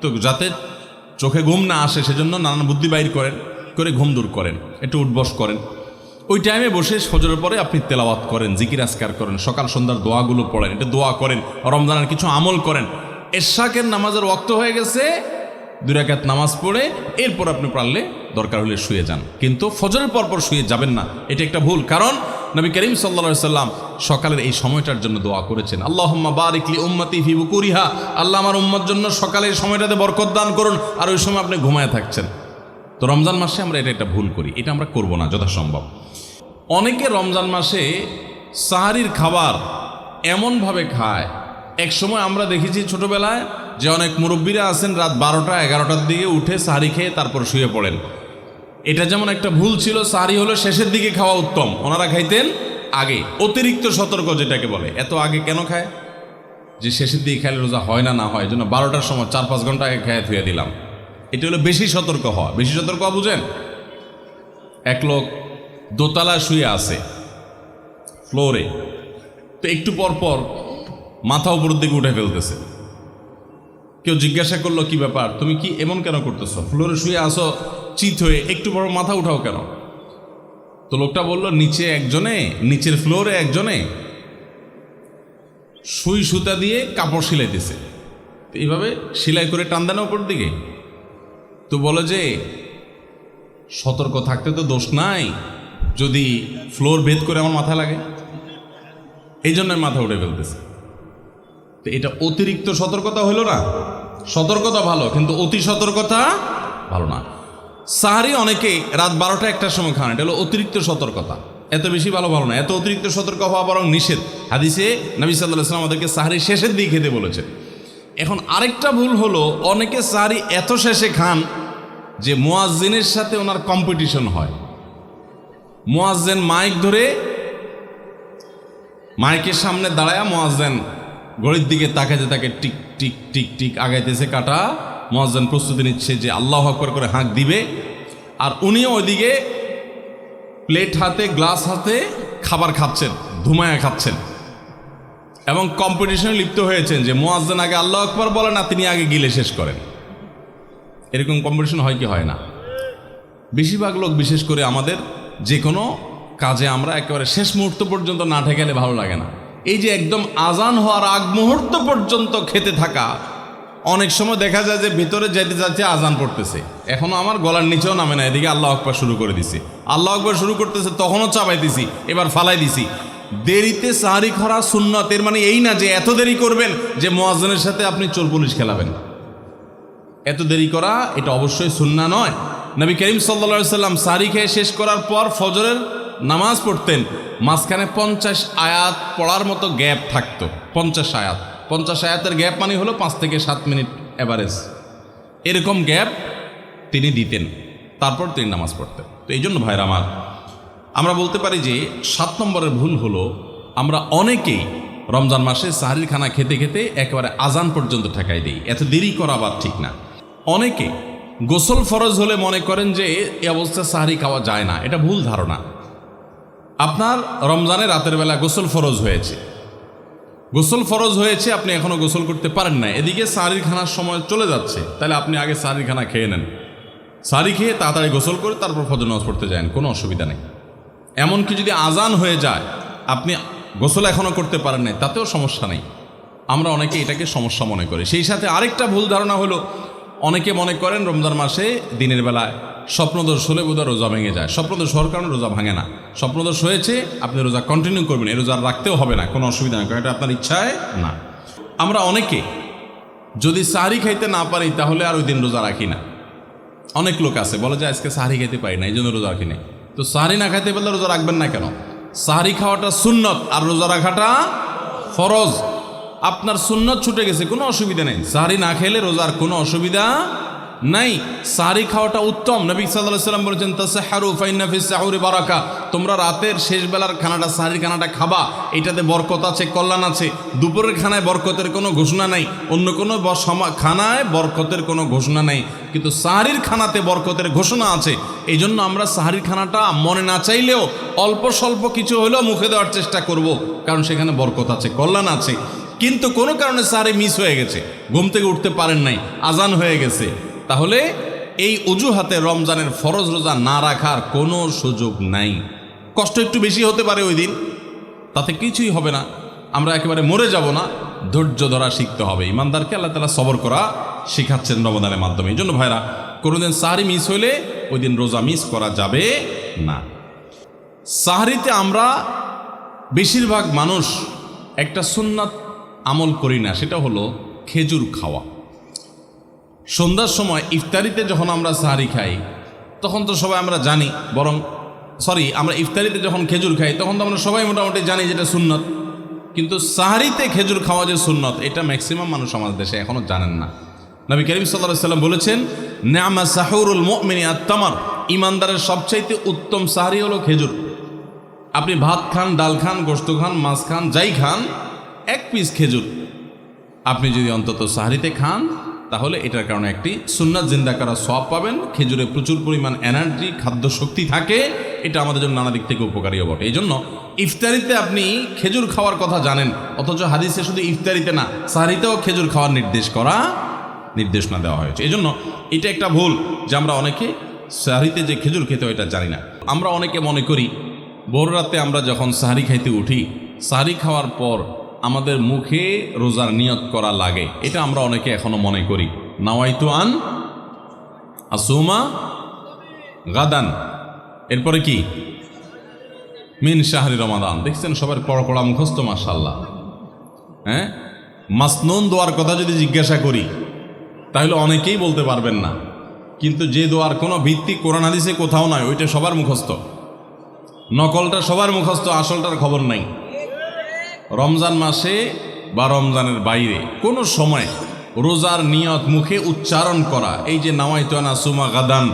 তো যাতে চোখে ঘুম না আসে, সেজন্য নানান বুদ্ধি বাইর করেন, করে ঘুম দূর করেন, একটু উঠবস করেন। ওই টাইমে বসে ফজরের পরে আপনি তেলাওয়াত করেন, জিকির আসকার করেন, সকাল সন্ধ্যার দোয়াগুলো পড়েন এটা দোয়া করেন, রমজানের কিছু আমল করেন। এরশাকের নামাজের ওক্ত হয়ে গেছে, দুই রাকাত নামাজ পড়ে, এরপর আপনি পারলে দরকার হলে শুয়ে যান। কিন্তু ফজরের পর পর শুয়ে যাবেন না, এটা একটা ভুল। কারণ নবী করিম সাল্লা সাল্লাম সকালের এই সময়টার জন্য দোয়া করেছেন। আল্লাহ বারিকলি উম্মতি ফি বুকুরিহা। আল্লাহ আমার উম্মর জন্য সকালের সময়টাতে বরকত দান করুন আর ওই সময় আপনি ঘুমায় থাকছেন। তো রমজান মাসে আমরা এটা একটা ভুল করি, এটা আমরা করব না যথাসম্ভব। অনেকে রমজান মাসে সাহারির খাবার এমনভাবে খায় এক সময় আমরা দেখেছি ছোটবেলায় যে অনেক মুরব্বীরা আছেন রাত বারোটা, এগারোটার দিকে উঠে সাহারি খেয়ে তারপর শুয়ে পড়েন। এটা যেমন একটা ভুল ছিল সাহারি হলো শেষের দিকে খাওয়া উত্তম। ওনারা খাইতেন আগে। অতিরিক্ত সতর্ক যেটাকে বলে। এত আগে কেন খায়? যে শেষের দিকে খাইলে রোজা হয় না না হয় জন্য বারোটার সময় চার পাঁচ ঘণ্টা আগে খেয়ে ধুয়ে দিলাম। এটা হলো বেশি সতর্ক হওয়া। বেশি সতর্ক বুঝেন? এক লোক দোতলা শুয়ে আছে, ফ্লোরে। তো একটু পর পর মাথা উপরের দিকে উঠে ফেলতেছে। কেউ জিজ্ঞাসা করল, কি ব্যাপার? তুমি কি এমন কেন করতেছো? ফ্লোরে শুয়ে আসো চিত হয়ে একটু বড় মাথা উঠাও কেন? তো লোকটা বলল, নিচে একজনে, নিচের ফ্লোরে একজনে সুই সুতা দিয়ে কাপড় সিলাইতেছে। এইভাবে সেলাই করে টান দেন ওপর দিকে। তো বলে যে, সতর্ক থাকতে তো দোষ নাই, যদি ফ্লোর ভেদ করে আমার মাথা লাগে। এই জন্য মাথা উঠে ফেলতেছি। তো এটা অতিরিক্ত সতর্কতা হলো না? সতর্কতা ভালো, কিন্তু অতি সতর্কতা ভালো না। সাহারি অনেকে রাত বারোটা একটার সময় খান, এটা হলো অতিরিক্ত সতর্কতা। এত বেশি ভালো ভালো না, এত অতিরিক্ত সতর্ক হওয়া বরং নিষেধ। হাদিসে নবী সাল্লাহ ইসলাম আমাদেরকে সাহারি শেষের দিকে খেতে বলেছে এখন আরেকটা ভুল হলো, অনেকে সাহারি এত শেষে খান যে মোয়াজ্জিনের সাথে ওনার কম্পিটিশন হয়। মোয়াজ্জেন মাইক ধরে মাইকের সামনে দাঁড়ায় মোয়াজ্জেন ঘড়ির দিকে তাকাতে তাকে টিক টিক টিক টিক আগাইতেছে কাটা। মোয়াজ্জেন প্রস্তুতি নিচ্ছে যে আল্লাহ আকবর করে হাঁক দিবে। আর উনিও ওইদিকে প্লেট হাতে, গ্লাস হাতে খাবার খাচ্ছেন, ধুমায়া খাচ্ছেন। এবং কম্পিটিশনে লিপ্ত হয়েছেন যে মোয়াজ্জেন আগে আল্লাহ আকবর বলে না, তিনি আগে গিলে শেষ করেন। এরকম কম্পিটিশন হয় কি হয় না? বেশিরভাগ লোক, বিশেষ করে আমাদের যে কোনো কাজে আমরা একেবারে শেষ মুহূর্ত পর্যন্ত না ঠেকালে ভালো লাগে না। এই যে একদম আজান হওয়ার আগ মুহূর্ত পর্যন্ত খেতে থাকা অনেক সময় দেখা যায় যে ভিতরে যেতে যাচ্ছে আজান পড়তেছে। এখনও আমার গলার নিচেও নামে না, এদিকে আল্লাহ আকবর শুরু করে দিছি। আল্লাহ আকবর শুরু করতেছে, তখনও চাপাই দিছি, এবার ফালাই দিছি। দেরিতে সাহারি খরা সুন্নত এর মানে এই না যে এত দেরি করবেন যে মোয়াজনের সাথে আপনি চোর পুলিশ খেলাবেন। এত দেরি করা, এটা অবশ্যই সুন্না নয়। নবী করিম সাল্লা সাল্লাম সারি খেয়ে শেষ করার পর ফজরের নামাজ পড়তেন। মাঝখানে পঞ্চাশ আয়াত পড়ার মতো গ্যাপ থাকতো, পঞ্চাশ আয়াত। পঞ্চাশ আয়াতের গ্যাপ মানে হলো পাঁচ থেকে সাত মিনিট অ্যাভারেজ এরকম গ্যাপ তিনি দিতেন। তারপর তিনি নামাজ পড়তেন। তো এই জন্য ভাইরা আমার, আমরা বলতে পারি যে সাত নম্বরের ভুল হলো, আমরা অনেকেই রমজান মাসে সাহারির খানা খেতে খেতে একেবারে আজান পর্যন্ত ঠেকাই দিই। এত দেরি করা আবার ঠিক না। অনেকে গোসল ফরজ হলে মনে করেন যে এই অবস্থায় সাহারি খাওয়া যায় না। এটা ভুল ধারণা। আপনার রমজানে রাতের বেলা গোসল ফরজ হয়েছে। গোসল ফরজ হয়েছে, আপনি এখনও গোসল করতে পারেন না এদিকে সারির খানার সময় চলে যাচ্ছে, তাহলে আপনি আগে সারির খানা খেয়ে নেন। সারি খেয়ে তাড়াতাড়ি গোসল করে তারপর ফজর নামাজ পড়তে যান, কোনো অসুবিধা নেই। এমনকি যদি আজান হয়ে যায়, আপনি গোসল এখনও করতে পারেন নাই, তাতেও সমস্যা নেই। আমরা অনেকে এটাকে সমস্যা মনে করি। সেই সাথে আরেকটা ভুল ধারণা হলো অনেকে মনে করেন রমজান মাসে দিনের বেলায় স্বপ্নদোষ হলে বোধহয় রোজা ভেঙে যায়। স্বপ্নদোষ হওয়ার কারণে রোজা ভাঙে না। স্বপ্নদোষ হয়েছে, আপনি রোজা কন্টিনিউ করবেন, এই রোজা রাখতেও হবে না, কোনো অসুবিধা নেই, কারণ এটা আপনার ইচ্ছায় না। আমরা অনেকে যদি সাহারি খাইতে না পারি, তাহলে আর ওই দিন রোজা রাখি না। অনেক লোক আছে, বলে যে আজকে সাহারি খাইতে পারি না, এই জন্য রোজা রাখি নাই। তো সাহারি না খাইতে পারলে রোজা রাখবেন না কেন? সাহারি খাওয়াটা সুন্নত, আর রোজা রাখাটা ফরজ। আপনার সুন্নত ছুটে গেছে, কোনো অসুবিধা নেই। সাহারি না খেলে রোজার কোনো অসুবিধা নাই। সাহারি খাওয়াটা উত্তম। নবী সাল্লাহ সাল্লাম বলেছেন সাহুরি বারাকা। তোমরা রাতের শেষ বেলার খানাটা, সাহারির খানাটা খাবা। এটাতে বরকত আছে, কল্যাণ আছে। দুপুরের খানায় বরকতের কোনো ঘোষণা নাই। অন্য কোনো খানায় বরকতের কোনো ঘোষণা নেই। কিন্তু সাহারির খানাতে বরকতের ঘোষণা আছে। এই জন্য আমরা সাহারির খানাটা মনে না চাইলেও অল্প স্বল্প কিছু হলেও মুখে দেওয়ার চেষ্টা করব। কারণ সেখানে বরকত আছে, কল্যাণ আছে। কিন্তু কোনো কারণে সাহারি মিস হয়ে গেছে। ঘুম থেকে উঠতে পারেন নাই, আজান হয়ে গেছে। তাহলে এই অজুহাতে রমজানের ফরজ রোজা না রাখার কোনো সুযোগ নাই। কষ্ট একটু বেশি হতে পারে ওই দিন, তাতে কিছুই হবে না। আমরা একেবারে মরে যাব না, ধৈর্য ধরা শিখতে হবে। ইমানদারকে আল্লাহ তালা সবর করা শেখাচ্ছেন রমদানের মাধ্যমে। এই জন্য ভাইরা, কোনোদিন সাহারি মিস হইলে ওই দিন রোজা মিস করা যাবে না। সাহারিতে আমরা বেশিরভাগ মানুষ একটা সুন্নাত আমল করি না, সেটা হলো খেজুর খাওয়া। সন্ধ্যার সময় ইফতারিতে যখন আমরা সাহারি খাই, তখন তো সবাই আমরা জানি, বরং সরি আমরা ইফতারিতে যখন খেজুর খাই, তখন তো আমরা সবাই মোটামুটি জানি যেটা সুন্নত। কিন্তু সাহারিতে খেজুর খাওয়া যে সুন্নত, এটা ম্যাক্সিমাম মানুষ আমাদের দেশে এখনও জানেন না। নবী করিম সাল্লাহ সাল্লাম বলেছেন নামা সাহুরুল মিনি আত্মামার ইমানদারের সবচাইতে উত্তম সাহারি হলো খেজুর। আপনি ভাত খান, ডাল খান গোস্ত খান, মাছ খান, যাই খান এক পিস খেজুর। আপনি যদি অন্তত সাহারিতে খান, তাহলে এটার কারণে একটি সুন্নাত জিন্দা করা সব পাবেন। খেজুরে প্রচুর পরিমাণ এনার্জি খাদ্য শক্তি থাকে। এটা আমাদের জন্য নানা দিক থেকে উপকারীও বটে। এই জন্য ইফতারিতে আপনি খেজুর খাওয়ার কথা জানেন, অথচ হাদিসে শুধু ইফতারিতে না, সাহারিতেও খেজুর খাওয়ার নির্দেশ করা নির্দেশনা দেওয়া হয়েছে। এই জন্য এটা একটা ভুল যে আমরা অনেকে সাহারিতে যে খেজুর খেতে হয় এটা জানি না। আমরা অনেকে মনে করি ভোর রাতে আমরা যখন সাহারি খাইতে উঠি, সাহারি খাওয়ার পর আমাদের মুখে রোজার নিয়ত করা লাগে। এটা আমরা অনেকে এখনও মনে করি। নাওয়াইতু আন আসুমা গাদান। এরপরে কি? মিন শাহরি রমাদান। দেখছেন সবার পড়া পড়া মুখস্থ মাসাল্লাহ হ্যাঁ? মাসনুন দোয়ার কথা যদি জিজ্ঞাসা করি, তাহলে অনেকেই বলতে পারবেন না। কিন্তু যে দোয়ার কোনো ভিত্তি কোরআন হাদিসে কোথাও নয় ওইটা সবার মুখস্থ। নকলটা সবার মুখস্থ, আসলটার খবর নাই। রমজান মাসে বা রমজানের বাইরে কোনো সময় রোজার নিয়ত মুখে উচ্চারণ করা, এই যে নামাইতানা সুমা গাদান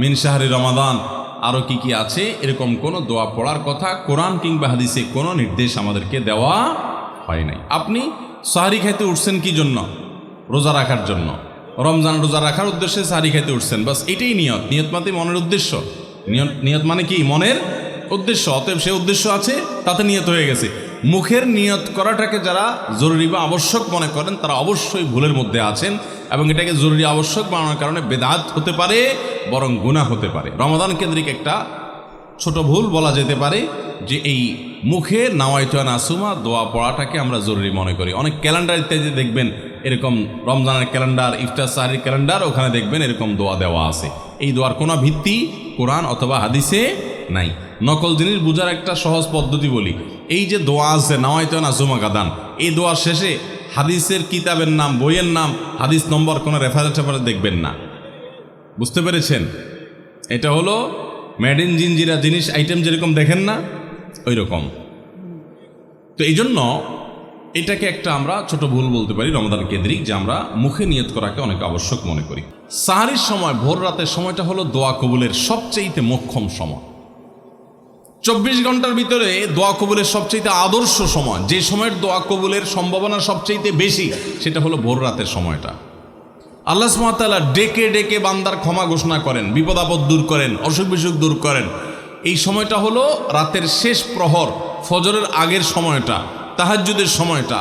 মিন রমাদান আরও কি কি আছে? এরকম কোনো দোয়া পড়ার কথা কোরআন কিংবা হাদিসে কোনো নির্দেশ আমাদেরকে দেওয়া হয় নাই। আপনি সাহারি খাইতে উঠছেন কি জন্য? রোজা রাখার জন্য। রমজান রোজা রাখার উদ্দেশ্যে সাহারি খাইতে উঠছেন। বাস এটাই নিয়ত। নিয়ত মানে মনের উদ্দেশ্য। নিয়ত নিয়ত মানে কি? মনের উদ্দেশ্য। অতএব সে উদ্দেশ্য আছে, তাতে নিয়ত হয়ে গেছে। মুখের নিয়ত করাটাকে যারা জরুরি বা আবশ্যক মনে করেন, তারা অবশ্যই ভুলের মধ্যে আছেন এবং এটাকে জরুরি আবশ্যক বানানোর কারণে বেদাত হতে পারে, বরং গুণা হতে পারে। রমাদান কেন্দ্রিক একটা ছোট ভুল বলা যেতে পারে যে এই মুখে নাওয়াইতান আসুমা দোয়া পড়াটাকে আমরা জরুরি মনে করি। অনেক ক্যালেন্ডার ইত্যাদি দেখবেন, এরকম রমজানের ক্যালেন্ডার, ইফতার সাহারির ক্যালেন্ডার, ওখানে দেখবেন এরকম দোয়া দেওয়া আছে। এই দোয়ার কোনো ভিত্তি কোরআন অথবা হাদিসে নাই। নকল জিনিস বোঝার একটা সহজ পদ্ধতি বলি। এই যে দোয়া আছে নাওয়াইতান আসুমা গাদান এই দোয়ার শেষে হাদিসের কিতাবের নাম, বইয়ের নাম, হাদিস নম্বর কোনো রেফারেন্স টেফারেন্স দেখবেন না। বুঝতে পেরেছেন? এটা হলো মেড ইন জিনজিরা জিনিস আইটেম যেরকম দেখেন না ওই রকম তো এই জন্য এটাকে একটা আমরা ছোট ভুল বলতে পারি রমদান কেন্দ্রিক, যে আমরা মুখে নিয়ত করাকে অনেক আবশ্যক মনে করি। সাহারির সময়, ভোর রাতের সময়টা হলো দোয়া কবুলের সবচেয়েতে মোক্ষম সময়। চব্বিশ ঘণ্টার ভিতরে দোয়া কবুলের সবচেয়ে আদর্শ সময়, যে সময়ের দোয়া কবুলের সম্ভাবনা সবচেয়ে বেশি, সেটা হলো ভোর রাতের সময়টা। আল্লাহ সুমাতাল্লাহ ডেকে ডেকে বান্দার ক্ষমা ঘোষণা করেন, বিপদ আপদ দূর করেন, অসুখ বিসুখ দূর করেন। এই সময়টা হলো রাতের শেষ প্রহর, ফজরের আগের সময়টা, তাহাজ্জুদের সময়টা।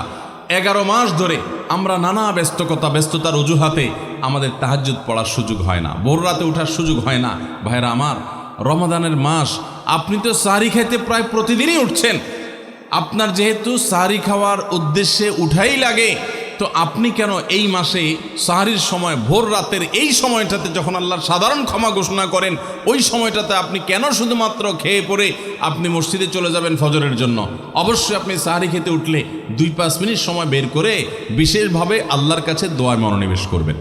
এগারো মাস ধরে আমরা নানা ব্যস্তকতা, ব্যস্ততার অজুহাতে আমাদের তাহাজ্জুদ পড়ার সুযোগ হয় না, ভোর রাতে ওঠার সুযোগ হয় না। ভাইরা আমার, রমাদানের মাস আপনি তো সারি খাইতে প্রায় প্রতিদিনই উঠছেন। আপনার যেহেতু সাহারি খাওয়ার উদ্দেশ্যে উঠাই লাগে, তো আপনি কেন এই মাসে সাহারির সময়, ভোর রাতের এই সময়টাতে যখন আল্লাহর সাধারণ ক্ষমা ঘোষণা করেন, ওই সময়টাতে আপনি কেন শুধুমাত্র খেয়ে পড়ে আপনি মসজিদে চলে যাবেন ফজরের জন্য? অবশ্যই আপনি সাহারি খেতে উঠলে দুই পাঁচ মিনিট সময় বের করে বিশেষভাবে আল্লাহর কাছে দোয়ায় মনোনিবেশ করবেন।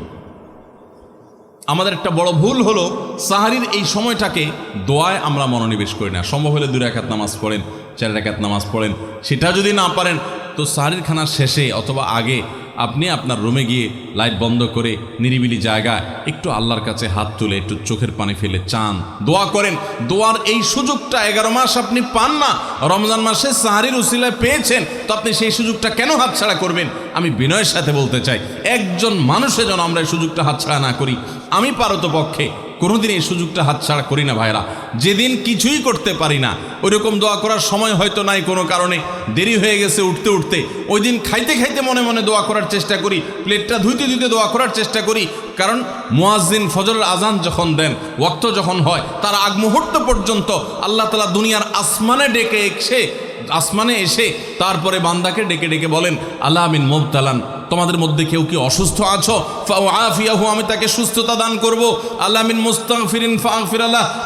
আমাদের একটা বড় ভুল হলো, সাহারির এই সময়টাকে দোয়ায় আমরা মনোনিবেশ করি না। সম্ভব হলে দুই রেখাত নামাজ পড়েন, চার রেখাত নামাজ পড়েন, সেটা যদি না পারেন, তো সাহারির খানার শেষে অথবা আগে আপনি আপনার রুমে গিয়ে লাইট বন্ধ করে নিরিবিলি জায়গায় একটু আল্লাহর কাছে হাত তুলে, একটু চোখের পানি ফেলে চান। দোয়া করেন। দোয়ার এই সুযোগটা এগারো মাস আপনি পান না। রমজান মাসে সাহারির উসিলায় পেয়েছেন। তো আপনি সেই সুযোগটা কেন হাতছাড়া করবেন? আমি বিনয়ের সাথে বলতে চাই, একজন মানুষে যেন আমরা এই সুযোগটা হাতছাড়া না করি। আমি পারত পক্ষে কোনোদিন এই সুযোগটা হাতছাড়া করি না ভাইরা যেদিন কিছুই করতে পারি না, ওইরকম দোয়া করার সময় হয়তো নাই কোনো কারণে। দেরি হয়ে গেছে উঠতে উঠতে। ওই দিন খাইতে খাইতে মনে মনে দোয়া করার চেষ্টা করি, প্লেটটা ধুইতে ধুইতে দোয়া করার চেষ্টা করি। কারণ মুয়াজ্জিন ফজরের আজান যখন দেন ওক্ত যখন হয়, তার আগ মুহূর্ত পর্যন্ত আল্লাহ তালা দুনিয়ার আসমানে ডেকে এসে, আসমানে এসে তারপরে বান্দাকে ডেকে ডেকে বলেন, আল্লাহ আমিন, মোবতালান। তোমাদের মধ্যে কেউ কি অসুস্থ আছো? আফিয়াহু, আমি তাকে সুস্থতা দান করব। আল্লাহ মিন মুস্তাগফিরিন ফাগফির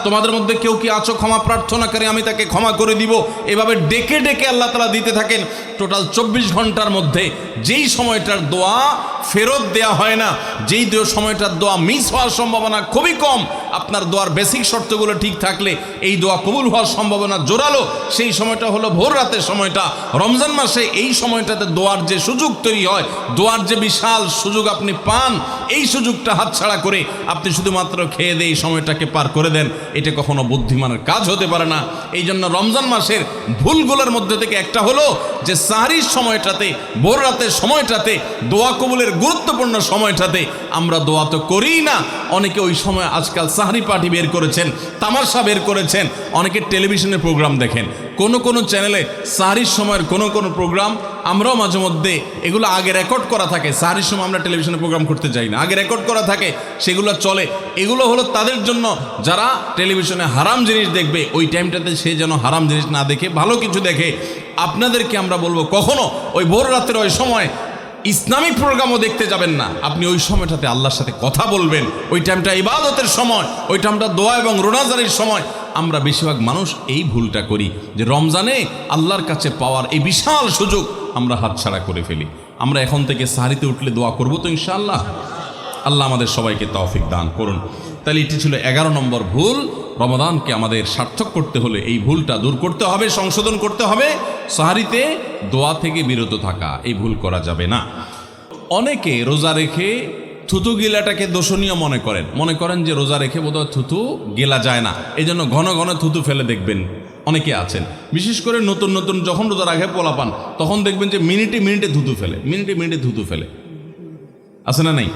তোমাদের মধ্যে কেউ কি আছো? ক্ষমা প্রার্থনা করে আমি তাকে ক্ষমা করে দিব। এভাবে ডেকে ডেকে আল্লাহ তালা দিতে থাকেন টোটাল চব্বিশ ঘণ্টার মধ্যে। যেই সময়টার দোয়া ফেরত দেয়া হয় না, যেই দো- সময়টার দোয়া মিস হওয়ার সম্ভাবনা খুবই কম, আপনার দোয়ার বেসিক শর্তগুলো ঠিক থাকলে এই দোয়া কবুল হওয়ার সম্ভাবনা জোরালো। সেই সময়টা হলো ভোর রাতের সময়টা। রমজান মাসে এই সময়টাতে দোয়ার যে সুযোগ তৈরি হয়, দোয়ার যে বিশাল সুযোগ আপনি পান এই সুযোগটা হাতছাড়া করে আপনি শুধুমাত্র খেয়ে দিয়ে সময়টাকে পার করে দেন, এটা কখনো বুদ্ধিমানের কাজ হতে পারে না। এই জন্য রমজান মাসের ভুলগুলোর মধ্যে থেকে একটা হলো যে, সাহারির সময়টাতে ভোর রাতের সময়টাতে, দোয়া কবুলের গুরুত্বপূর্ণ সময়টাতে আমরা দোয়া তো করিই না। অনেকে ওই সময় আজকাল সাহারি পার্টি বের করেছেন, তামাশা বের করেছেন, অনেকে টেলিভিশনের প্রোগ্রাম দেখেন। কোনো কোনো চ্যানেলে সাহারির সময়ের কোনো কোনো প্রোগ্রাম আমরাও মাঝে মধ্যে এগুলো আগে রেকর্ড করা থাকে। সাহারির সময় আমরা টেলিভিশনে প্রোগ্রাম করতে যাই না। আগে রেকর্ড করা থাকে, সেগুলো চলে। এগুলো হলো তাদের জন্য যারা টেলিভিশনে হারাম জিনিস দেখবে, ওই টাইমটাতে সে যেন হারাম জিনিস না দেখে, ভালো কিছু দেখে। আপনাদেরকে আমরা বলব, কখনো ওই ভোর রাতের ওই সময় ইসলামিক প্রোগ্রামও দেখতে যাবেন না। আপনি ওই সময়টাতে আল্লাহর সাথে কথা বলবেন। ওই টাইমটা ইবাদতের সময়, ওই টাইমটা দোয়া এবং রোনাজারির সময়। আমরা বেশিরভাগ মানুষ এই ভুলটা করি যে রমজানে আল্লাহর কাছে পাওয়ার এই বিশাল সুযোগ আমরা হাতছাড়া করে ফেলি। আমরা এখন থেকে সাহারিতে উঠলে দোয়া করব তো ইনশাআল্লাহ। আল্লাহ আমাদের সবাইকে তৌফিক দান করুন। তাহলে এটি ছিল এগারো নম্বর ভুল। রমাদানকে আমাদের সার্থক করতে হলে এই ভুলটা দূর করতে হবে, সংশোধন করতে হবে। সাহারিতে দোয়া থেকে বিরত থাকা, এই ভুল করা যাবে না। অনেকে রোজা রেখে থুতু গিলাটাকে দোষণীয় মনে করেন। মনে করেন যে রোজা রেখে বোধহয় থুতু গেলা যায় না। এই জন্য ঘন ঘন থুতু ফেলে দেখবেন। অনেকে আছেন। বিশেষ করে নতুন নতুন যখন রোজা রাখে পোলা পান তখন দেখবেন যে মিনিটে মিনিটে থুতু ফেলে, মিনিটে মিনিটে থুতু ফেলে। আছে না নাই?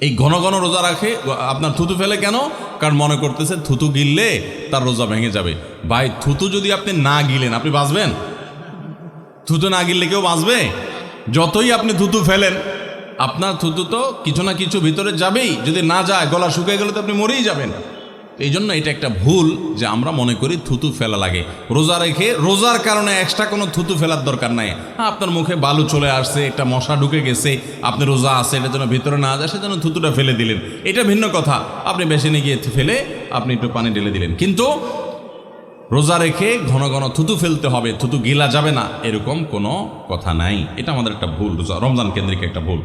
এই ঘন ঘন রোজা রাখে, আপনার থুতু ফেলে কেন? কারণ মনে করতেছে থুতু গিললে তার রোজা ভেঙে যাবে। ভাই, থুতু যদি আপনি না গিলেন, আপনি বাঁচবেন? থুতু না গিললে কেউ বাঁচবে? যতই আপনি থুতু ফেলেন আপনার থুতু তো কিছু না কিছু ভিতরে যাবেই। যদি না যায়, গলা শুকিয়ে গেলে তো আপনি মরেই যাবেন। এই জন্য এটা একটা ভুল যে আমরা মনে করি থুতু ফেলা লাগে। রোজা রেখে, রোজার কারণে এক্সট্রা কোনো থুতু ফেলার দরকার নাই। হ্যাঁ আপনার মুখে বালু চলে আসছে, একটা মশা ঢুকে গেছে, আপনি রোজা আছে, এটা যেন ভিতরে না যায়, সেজন্য থুতুটা ফেলে দিলেন। এটা ভিন্ন কথা। আপনি বেসিনে গিয়ে ফেলে আপনি একটু পানি ঢেলে দিলেন। কিন্তু রোজা রেখে ঘন ঘন থুতু ফেলতে হবে, থুতু গিলা যাবে না, এরকম কোনো কথা নাই। এটা আমাদের একটা ভুল রোজা, রমজান কেন্দ্রিক একটা ভুল।